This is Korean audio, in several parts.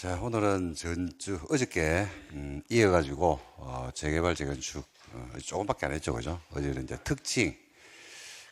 자, 오늘은 전주, 어저께, 음, 이어가지고, 어, 재개발, 재건축, 어, 조금밖에 안 했죠, 그죠? 어제는 이제 특징,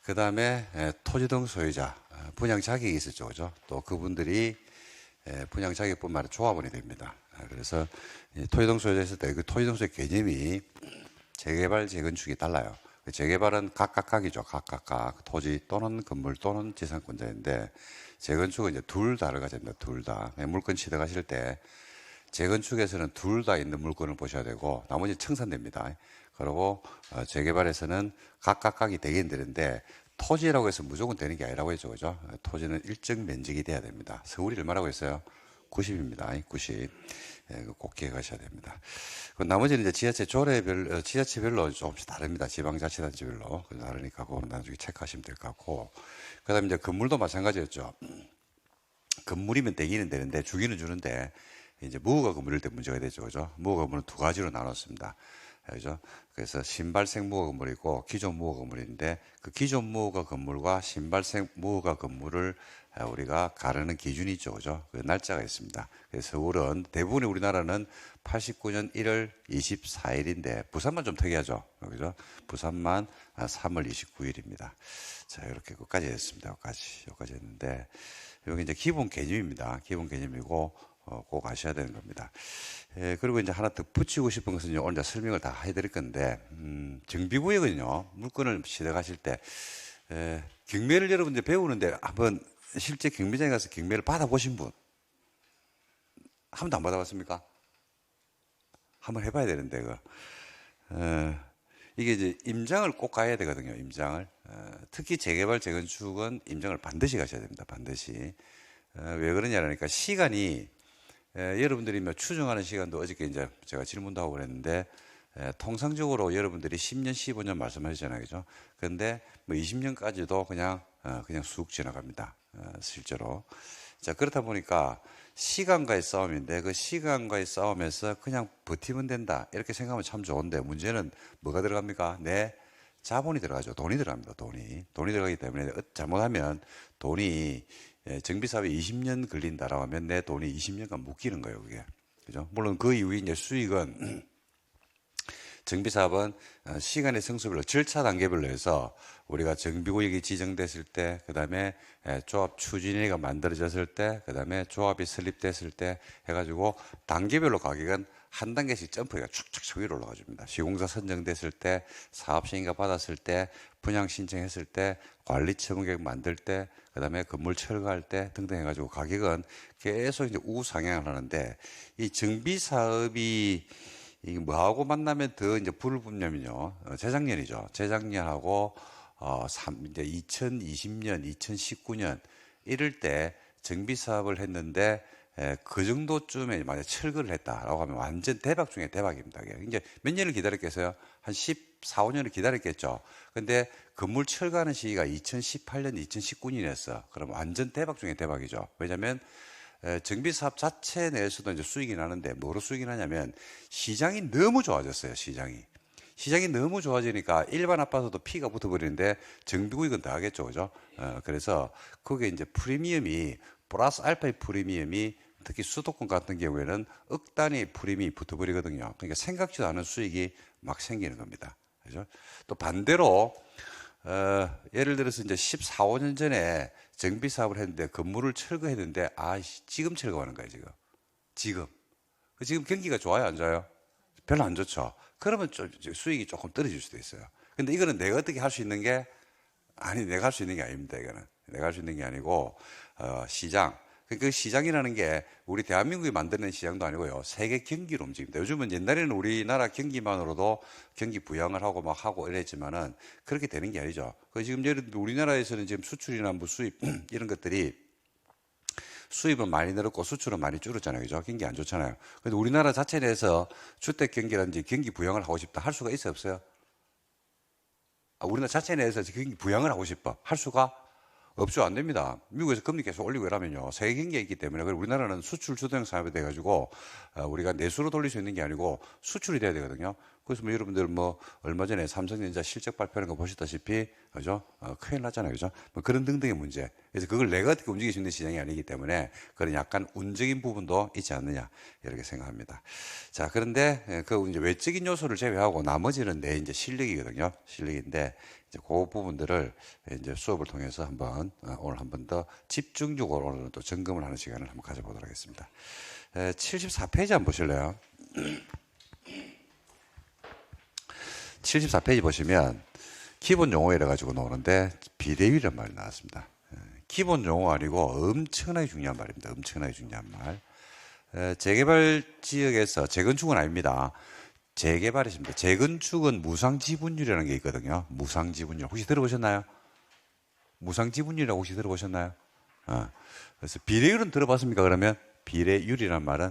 그 다음에 토지등 소유자, 어, 분양 자격이 있었죠, 그죠? 또 그분들이 에, 분양 자격뿐만 아니라 조합원이 됩니다. 아, 그래서 이 토지등 소유자 있을 때그 토지등 소유 개념이 재개발, 재건축이 달라요. 그 재개발은 각각각이죠. 각각각 토지 또는 건물 또는 지상권자인데 재건축은 이제 둘 다를 가져야 됩니다. 둘 다. 물건 취득하실 때 재건축에서는 둘 다 있는 물건을 보셔야 되고 나머지 청산됩니다. 그리고 어, 재개발에서는 각각각이 되긴 되는데 토지라고 해서 무조건 되는 게 아니라고 했죠. 그죠? 토지는 일정 면적이 돼야 됩니다. 서울이 얼마라고 했어요? 90입니다. 90. 예, 꼭 기억하셔야 됩니다. 그 나머지는 이제 지자체 조례별, 어, 지자체별로 조금씩 다릅니다. 지방자치단체별로. 다르니까 그거는 나중에 체크하시면 될 것 같고. 그 다음에 이제 건물도 마찬가지였죠. 건물이면 되기는 되는데 주기는 주는데 이제 무허가 건물일 때 문제가 되죠. 그죠? 무허가 건물은 두 가지로 나눴습니다. 그죠? 그래서 신발생 무허가 건물이고 기존 무허가 건물인데 그 기존 무허가 건물과 신발생 무허가 건물을 우리가 가르는 기준이 있죠. 그죠? 그 날짜가 있습니다. 그래서 서울은 대부분의 우리나라는 89년 1월 24일인데 부산만 좀 특이하죠. 그죠? 부산만 3월 29일입니다. 자, 이렇게 끝까지 했습니다. 여기까지, 여기까지 했는데 여기 이제 기본 개념입니다. 기본 개념이고 어, 꼭 아셔야 되는 겁니다. 예, 그리고 이제 하나 덧붙이고 싶은 것은 오늘 설명을 다 해드릴 건데, 음, 정비구역은요, 물건을 시작하실 때, 에, 경매를 여러분들 배우는데 한번 실제 경매장에 가서 경매를 받아보신 분, 한 번도 안 받아봤습니까? 한번 해봐야 되는데, 그, 어, 이게 이제 임장을 꼭 가야 되거든요, 임장을. 어, 특히 재개발, 재건축은 임장을 반드시 가셔야 됩니다, 반드시. 어, 왜 그러냐니까 시간이 에, 여러분들이 뭐 추정하는 시간도 어저께 이제 제가 질문도 하고 그랬는데 에, 통상적으로 여러분들이 10년, 15년 말씀하셨잖아요, 그죠? 그런데 뭐 20년까지도 그냥 어, 그냥 쑥 지나갑니다, 어, 실제로. 자 그렇다 보니까 시간과의 싸움인데 그 시간과의 싸움에서 그냥 버티면 된다 이렇게 생각하면 참 좋은데 문제는 뭐가 들어갑니까? 내 자본이 들어가죠. 돈이 들어갑니다. 돈이 돈이 들어가기 때문에 잘못하면 돈이 예, 정비 사업에 20년 걸린다라고 하면 내 돈이 20년간 묶이는 거예요, 그게. 그죠? 물론 그 이후에 이제 수익은 정비 사업은 어, 시간의 성수별로 절차 단계별로 해서 우리가 정비구역이 지정됐을 때, 그 다음에 예, 조합 추진위가 만들어졌을 때, 그 다음에 조합이 설립됐을 때 해가지고 단계별로 가격은 한 단계씩 점프가 축축축 위로 올라가 줍니다. 시공사 선정됐을 때, 사업 승인가 받았을 때, 분양 신청했을 때, 관리 처분 계획 만들 때, 그 다음에 건물 철거할 때 등등 해가지고 가격은 계속 이제 우상향을 하는데 이 정비 사업이 이게 뭐하고 만나면 더 이제 불분념이죠. 어, 재작년이죠. 재작년하고 어, 3, 이제 2020년, 2019년 이럴 때 정비 사업을 했는데 에, 그 정도쯤에 만약 철거를 했다라고 하면 완전 대박 중에 대박입니다. 이제 몇 년을 기다렸겠어요? 한 14, 5년을 기다렸겠죠. 근데 건물 철거하는 시기가 2018년, 2019년이었어. 그럼 완전 대박 중에 대박이죠. 왜냐면 정비 사업 자체 내에서도 이제 수익이 나는데 뭐로 수익이 나냐면 시장이 너무 좋아졌어요. 시장이. 시장이 너무 좋아지니까 일반 아파트도 피가 붙어버리는데 정비구역은 더 하겠죠. 그죠? 어, 그래서 그게 이제 프리미엄이 플러스 알파의 프리미엄이 특히 수도권 같은 경우에는 억 단위 프리미엄이 붙어버리거든요. 그러니까 생각지도 않은 수익이 막 생기는 겁니다. 그죠? 또 반대로 어, 예를 들어서 이제 14, 15년 전에 정비 사업을 했는데 건물을 철거했는데 아 지금 철거하는 거예요 지금 지금 그 지금 경기가 좋아요 안 좋아요? 별로 안 좋죠. 그러면 좀 수익이 조금 떨어질 수도 있어요. 근데 이거는 내가 어떻게 할 수 있는 게 아니 내가 할 수 있는 게 아닙니다. 이거는 내가 할 수 있는 게 아니고 어, 시장 그 시장이라는 게 우리 대한민국이 만드는 시장도 아니고요. 세계 경기로 움직입니다. 요즘은 옛날에는 우리나라 경기만으로도 경기 부양을 하고 막 하고 이랬지만은 그렇게 되는 게 아니죠. 그 지금 예를 들어 우리나라에서는 지금 수출이나 뭐 수입 이런 것들이 수입은 많이 늘었고 수출은 많이 줄었잖아요. 그죠? 경기 안 좋잖아요. 근데 우리나라 자체 내에서 주택 경기라든지 경기 부양을 하고 싶다 할 수가 있어요, 없어요? 아, 우리나라 자체 내에서 경기 부양을 하고 싶어. 할 수가 없죠. 안 됩니다. 미국에서 금리 계속 올리고 이러면요. 세계 경기가 있기 때문에. 우리나라는 수출 주도형 사업이 돼가지고, 어, 우리가 내수로 돌릴 수 있는 게 아니고 수출이 돼야 되거든요. 그래서 뭐 여러분들 뭐 얼마 전에 삼성전자 실적 발표하는 거 보셨다시피 그죠? 어, 큰일 났잖아요. 그죠? 뭐 그런 등등의 문제. 그래서 그걸 내가 어떻게 움직일 수 있는 시장이 아니기 때문에 그런 약간 운적인 부분도 있지 않느냐 이렇게 생각합니다. 자, 그런데 예, 그 이제 외적인 요소를 제외하고 나머지는 내 이제 실력이거든요. 실력인데 이제 그 부분들을 이제 수업을 통해서 한번 어, 오늘 한 번 더 집중적으로 오늘은 또 점검을 하는 시간을 한번 가져보도록 하겠습니다. 74페이지 한번 보실래요? 74페이지 보시면 기본 용어 이래 가지고 나오는데 비대위란 말이 나왔습니다. 예, 기본 용어 아니고 엄청나게 중요한 말입니다. 엄청나게 중요한 말. 에, 재개발 지역에서 재건축은 아닙니다. 재개발이십니다. 재건축은 무상 지분율이라는 게 있거든요. 무상 지분율. 혹시 들어보셨나요? 무상 지분율이라고 혹시 들어보셨나요? 어. 그래서 비례율은 들어봤습니까? 그러면 비례율이란 말은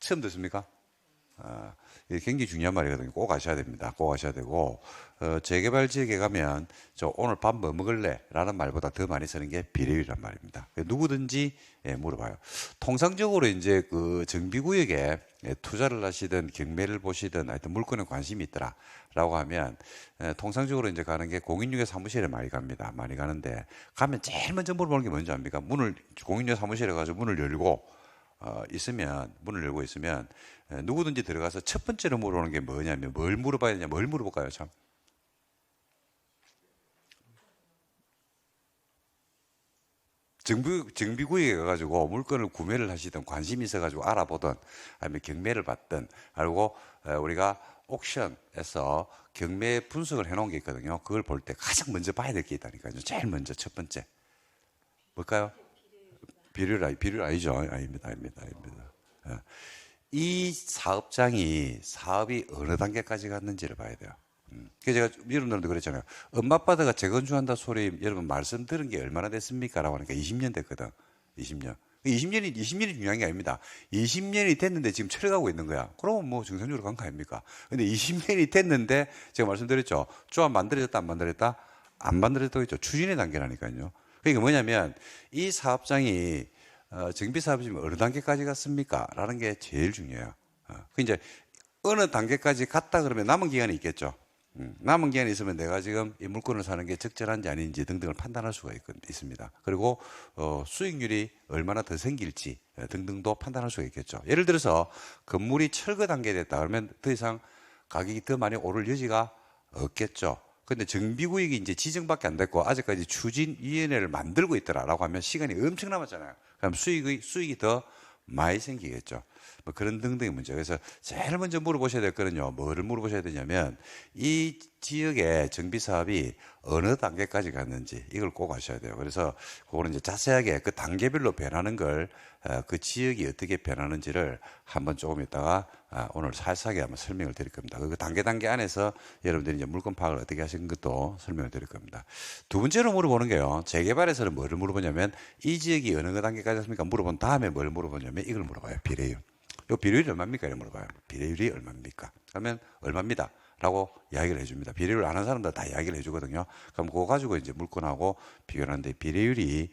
처음 듣습니까? 어, 굉장히 중요한 말이거든요. 꼭 아셔야 됩니다. 꼭 아셔야 되고 어, 재개발 지역에 가면 저 오늘 밥 뭐 먹을래? 라는 말보다 더 많이 쓰는 게 비례율이란 말입니다. 누구든지 예, 물어봐요. 통상적으로 이제 그 정비구역에 예, 투자를 하시든 경매를 보시든 하여튼 물건에 관심이 있더라. 라고 하면 예, 통상적으로 이제 가는 게 공인중개 사무실에 많이 갑니다. 많이 가는데 가면 제일 먼저 물어보는 게 뭔지 압니까? 문을 공인중개 사무실에 가서 문을 열고 어, 있으면 문을 열고 있으면 에, 누구든지 들어가서 첫 번째로 물어보는 게 뭐냐면 뭘 물어봐야 되냐 뭘 물어볼까요 참 정비, 정비구역에 가가지고 물건을 구매를 하시든 관심이 있어가지고 알아보든 아니면 경매를 받든 그리고 에, 우리가 옥션에서 경매 분석을 해놓은 게 있거든요. 그걸 볼 때 가장 먼저 봐야 될 게 있다니까요. 제일 먼저 첫 번째 뭘까요? 비율 아니 비율 아니죠? 아닙니다, 아닙니다, 아닙니다. 예. 이 사업장이 사업이 어느 단계까지 갔는지를 봐야 돼요. 음. 그래서 제가 여러분들도 그랬잖아요. 엄마 아빠가 재건축한다 소리 여러분 말씀 들은 게 얼마나 됐습니까? 라고 하니까 20년 됐거든. 20년. 20년이 20년이 중요한 게 아닙니다. 20년이 됐는데 지금 철가고 있는 거야. 그러면 뭐 정상적으로 간 거 아닙니까? 근데 20년이 됐는데 제가 말씀드렸죠. 조합 만들어졌다 안 만들어졌다? 안 만들어졌다고 했죠. 추진의 단계라니까요. 그러니까 뭐냐면 이 사업장이 어, 정비 사업이 지금 어느 단계까지 갔습니까? 라는 게 제일 중요해요. 어, 그 이제 어느 단계까지 갔다 그러면 남은 기간이 있겠죠. 음, 남은 기간이 있으면 내가 지금 이 물건을 사는 게 적절한지 아닌지 등등을 판단할 수가 있, 습니다 그리고 어, 수익률이 얼마나 더 생길지 어, 등등도 판단할 수가 있겠죠. 예를 들어서 건물이 철거 단계에 됐다 그러면 더 이상 가격이 더 많이 오를 여지가 없겠죠. 근데 정비구역이 이제 지정밖에 안 됐고 아직까지 추진위원회를 만들고 있더라라고 하면 시간이 엄청 남았잖아요. 그럼 수익이 수익이 더 많이 생기겠죠. 뭐 그런 등등의 문제. 그래서 제일 먼저 물어보셔야 될 거는요. 뭐를 물어보셔야 되냐면 이 지역의 정비 사업이 어느 단계까지 갔는지 이걸 꼭 아셔야 돼요. 그래서 그거는 이제 자세하게 그 단계별로 변하는 걸 그 지역이 어떻게 변하는지를 한번 조금 있다가 아, 오늘 살짝에 한번 설명을 드릴 겁니다. 그 단계 단계 안에서 여러분들이 이제 물건 파악을 어떻게 하시는 것도 설명을 드릴 겁니다. 두 번째로 물어보는 게요. 재개발에서는 뭐를 물어보냐면 이 지역이 어느 단계까지 했습니까? 물어본 다음에 뭘 물어보냐면 이걸 물어봐요. 비례율. 요 비례율이 얼마입니까? 이렇게 물어봐요. 비례율이 얼마입니까? 그러면 얼마입니다. 라고 이야기를 해줍니다. 비례율 아는 사람들 다 이야기를 해주거든요. 그럼 그거 가지고 이제 물건하고 비교를 하는데 비례율이,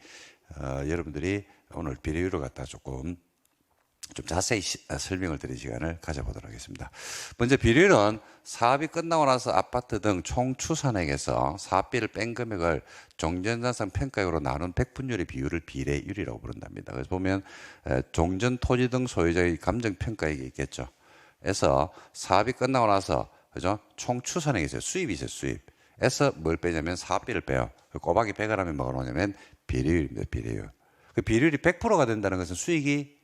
어, 여러분들이 오늘 비례율을 갖다 조금 좀 자세히 시, 아, 설명을 드릴 시간을 가져보도록 하겠습니다. 먼저 비율은 사업이 끝나고 나서 아파트 등 총 추산액에서 사업비를 뺀 금액을 종전자산 평가액으로 나눈 백분율의 비율을 비례율이라고 부른답니다. 그래서 보면 종전 토지 등 소유자의 감정 평가액이 있겠죠. 그래서 사업이 끝나고 나서 그죠? 총 추산액이 있어요. 수입이 있어요. 수입. 에서 뭘 빼냐면 사업비를 빼요. 꼬박이 100을 하면 뭐가 나오냐면 비례율입니다. 비례율. 그 비율이 100%가 된다는 것은 수익이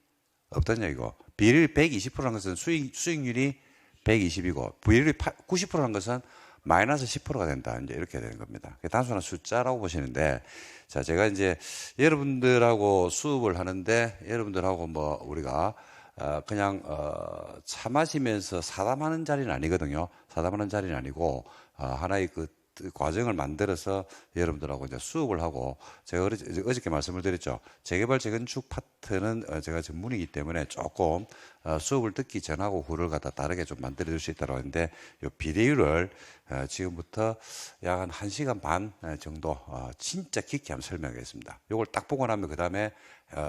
없다는 얘기고 비율이 120%란 것은 수익, 수익률이 120이고 비율이 90%란 것은 마이너스 10%가 된다. 이제 이렇게 되는 겁니다. 단순한 숫자라고 보시는데 자, 제가 이제 여러분들하고 수업을 하는데 여러분들하고 뭐 우리가 어, 그냥 어, 차 마시면서 사담하는 자리는 아니거든요. 사담하는 자리는 아니고 어, 하나의 그 과정을 만들어서 여러분들하고 이제 수업을 하고 제가 어저께 말씀을 드렸죠. 재개발 재건축 파트는 어, 제가 전문이기 때문에 조금 어, 수업을 듣기 전하고 후를 갖다 다르게 좀 만들어 줄 수 있다고 하는데 이 비례율을 어, 지금부터 약 한 1시간 반 정도 진짜 깊게 한번 설명하겠습니다. 이걸 딱 보고 나면 그 다음에 어,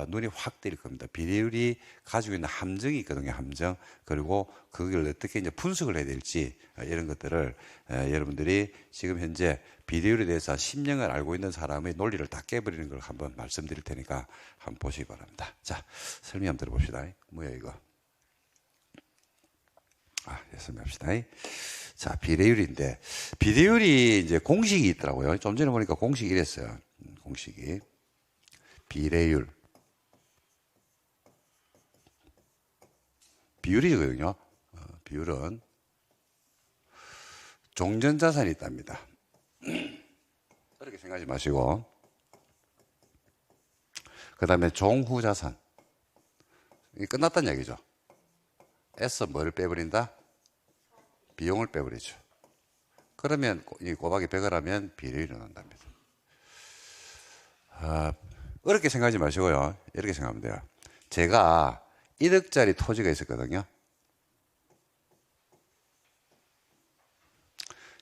눈이 확 뜨일 겁니다. 비례율이 가지고 있는 함정이 있거든요. 함정. 그리고 그걸 어떻게 이제 분석을 해야 될지 어, 이런 것들을 에, 여러분들이 지금 현재 비례율에 대해서 10년을 알고 있는 사람의 논리를 다 깨버리는 걸 한번 말씀드릴 테니까 한번 보시기 바랍니다. 자, 설명 한번 들어봅시다. 뭐야 이거? 아, 예, 설명합시다. 자, 비례율인데 비례율이 이제 공식이 있더라고요. 좀 전에 보니까 공식이 이랬어요. 음, 공식이 비례율 비율이거든요. 어, 비율은 종전자산이 있답니다. 그렇게 생각하지 마시고 그 다음에 종후자산 이게 끝났다는 얘기죠. 애써 뭐를 빼버린다? 비용을 빼버리죠. 그러면 이 꼬박이 100을 하면 비례율이 나온답니다. 아, 어렵게 생각하지 마시고요. 이렇게 생각하면 돼요. 제가 1억짜리 토지가 있었거든요.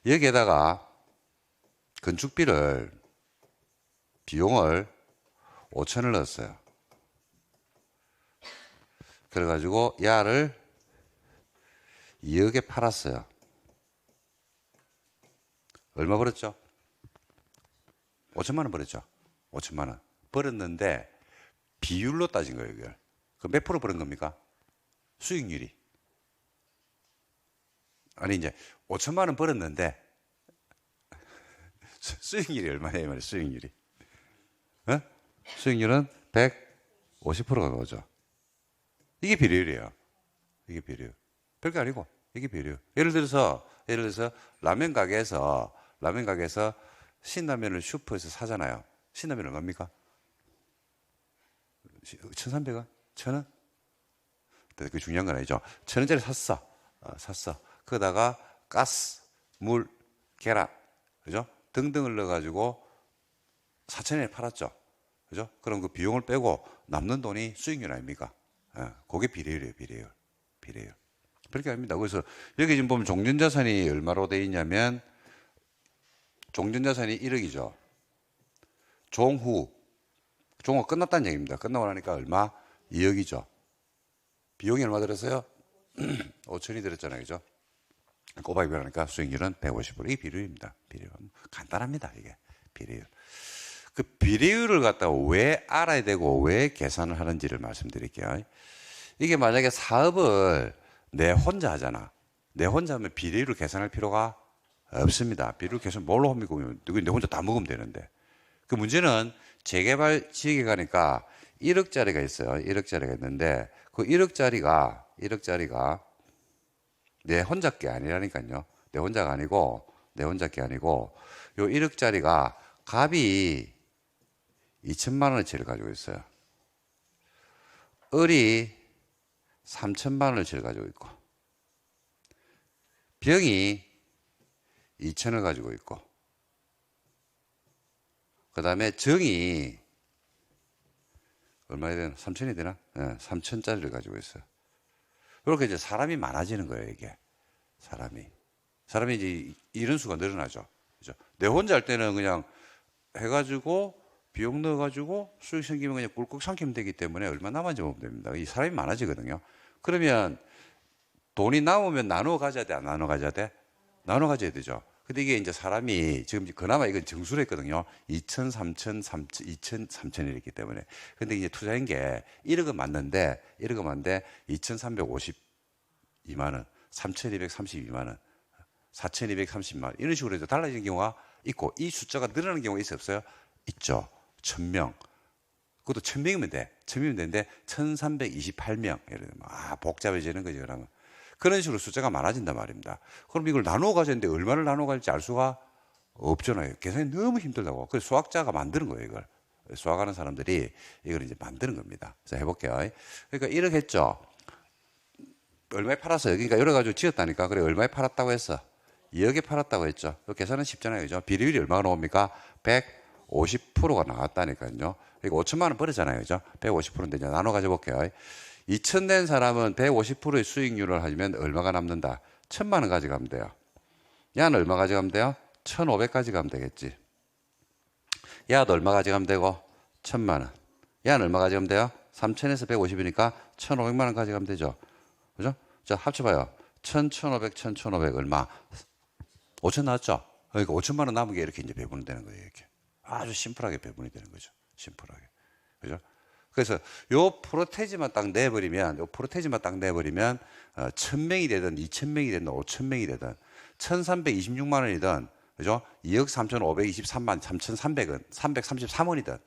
여기에다가 건축비를 비용을 5천을 넣었어요. 그래가지고 야를 2억에 팔았어요. 얼마 벌었죠? 5천만 원 벌었죠? 5천만 원. 벌었는데 비율로 따진 거예요, 이걸. 그 몇 프로 벌은 겁니까? 수익률이. 아니, 이제 5천만 원 벌었는데 수- 수익률이 얼마예요, 말이에요, 수익률이. 어? 수익률은 150%가 나오죠. 이게 비례율이에요. 이게 비례율. 별게 아니고 이게 비례율. 예를 들어서 예를 들어서 라면 가게에서 라면 가게에서 신라면을 슈퍼에서 사잖아요. 신라면 얼마입니까? 1,300원? 1,000원? 그 중요한 건 아니죠. 1,000원짜리 샀어. 어, 샀어. 거기다가 가스, 물, 계란, 그죠? 등등을 넣어가지고 4,000원에 팔았죠. 그죠? 그럼 그 비용을 빼고 남는 돈이 수익률 아닙니까? 예, 그게 비례율이에요, 비례율. 비례율. 그렇게 합니다. 그래서 여기 지금 보면 종전자산이 얼마로 돼 있냐면 종전자산이 1억이죠. 종후. 종후 끝났다는 얘기입니다. 끝나고 나니까 얼마? 2억이죠. 비용이 얼마 들었어요? 5천이 들었잖아요. 그죠? 꼬박이 그러니까 수익률은 150%. 이게 비례율입니다. 비례율. 간단합니다. 이게. 비례율. 그 비례율을 갖다가 왜 알아야 되고 왜 계산을 하는지를 말씀드릴게요. 이게 만약에 사업을 내 혼자 하잖아. 내 혼자 하면 비례율을 계산할 필요가 없습니다. 비례율 계산 뭘로 합니까? 누구 내 혼자 다 먹으면 되는데. 그 문제는 재개발 지역에 가니까 1억짜리가 있어요. 1억짜리가 있는데 그 1억짜리가 1억짜리가 내 혼자 게 아니라니까요. 내 혼자가 아니고 내 혼자 게 아니고 요 1억짜리가 값이 2천만 원어치를 가지고 있어요. 을이 3천만 원어치를 가지고 있고 병이 2천을 가지고 있고 그 다음에 정이 얼마야 되나? 3천이 되나? 네, 3천짜리를 가지고 있어요. 그렇게 이제 사람이 많아지는 거예요, 이게. 사람이. 사람이 이제 이런 수가 늘어나죠. 그죠? 내 혼자 할 때는 그냥 해가지고 비용 넣어가지고 수익 생기면 그냥 꿀꺽 삼키면 되기 때문에 얼마 남았는지 보면 됩니다. 이 사람이 많아지거든요. 그러면 돈이 남으면 나눠 가져야 돼, 안 나눠 가져야 돼? 나눠 가져야 되죠. 근데 이게 이제 사람이 지금 그나마 이건 정수로 했거든요. 2천, 3천, 3천, 2천, 3천이 있기 때문에. 근데 이제 투자한 게 1억은 맞는데, 1억은 맞는데 2,352만 원, 3,232만 원, 4,230만 원 이런 식으로 해서 달라지는 경우가 있고 이 숫자가 늘어나는 경우가 있어요, 없어요? 있죠. 1,000명. 그것도 1,000명이면 돼. 1,000명이면 되는데 1,328명. 예를 들면 아, 복잡해지는 거죠, 그러면. 그런 식으로 숫자가 많아진단 말입니다. 그럼 이걸 나누어 가졌는데 얼마를 나누어 갈지 알 수가 없잖아요. 계산이 너무 힘들다고. 그래서 수학자가 만드는 거예요, 이걸. 수학하는 사람들이 이걸 이제 만드는 겁니다. 자, 해볼게요. 그러니까 1억 했죠. 얼마에 팔았어요? 그러니까 여러 가지고 지었다니까. 그래, 얼마에 팔았다고 했어? 2억에 팔았다고 했죠. 그 계산은 쉽잖아요. 그죠? 비례율이 얼마가 나옵니까? 150%가 나왔다니까요. 그러니까 5천만 원 벌었잖아요. 그죠? 150%인데 이제 나눠 가져볼게요. 2천 낸 사람은 150%의 수익률을 하면 얼마가 남는다? 천만 원 가져가면 돼요. 야는 얼마 가져가면 돼요? 1,500 가져가면 되겠지. 야도 얼마 가져가면 되고? 천만 원. 얘는 얼마 가져가면 돼요? 3천에서 150이니까 1,500만 원 가져가면 되죠. 그죠? 자, 합쳐봐요. 1,000, 1,500, 1,000, 1,500 얼마? 5천 나왔죠? 그러니까 5천만 원 남은 게 이렇게 이제 배분이 되는 거예요. 이렇게. 아주 심플하게 배분이 되는 거죠. 심플하게. 그죠? 그래서 요 프로테지만 딱 내버리면, 요 프로테지만 딱 내버리면, 어, 1000명이 되든, 2000명이 되든, 5000명이 되든, 1326만 원이든, 그죠? 2억 3523만 3300원, 333원이든,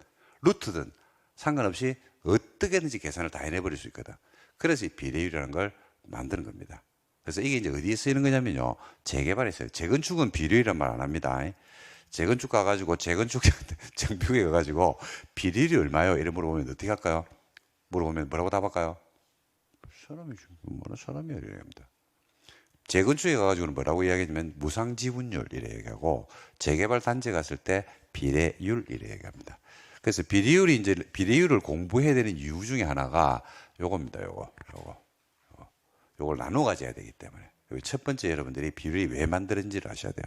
루트든, 상관없이 어떻게든지 계산을 다 해내버릴 수 있거든. 그래서 이 비례율이라는 걸 만드는 겁니다. 그래서 이게 이제 어디에 쓰이는 거냐면요. 재개발에서요. 재건축은 비례율이란 말 안 합니다. 재건축 가가지고 재건축 정비구에 가가지고 비례율이 얼마요? 이래 물어보면 어떻게 할까요? 물어보면 뭐라고 답할까요? 사람이 뭐라 사람이야 이래 합니다. 재건축에 가가지고는 뭐라고 이야기하냐면 무상지분율 이래 얘기하고 재개발 단지 갔을 때 비례율 이래 얘기합니다. 그래서 비례율이 이제 비례율을 공부해야 되는 이유 중에 하나가 요겁니다. 요거 요거 요걸 나눠 가져야 되기 때문에 첫 번째 여러분들이 비율이 왜 만들었는지를 아셔야 돼요.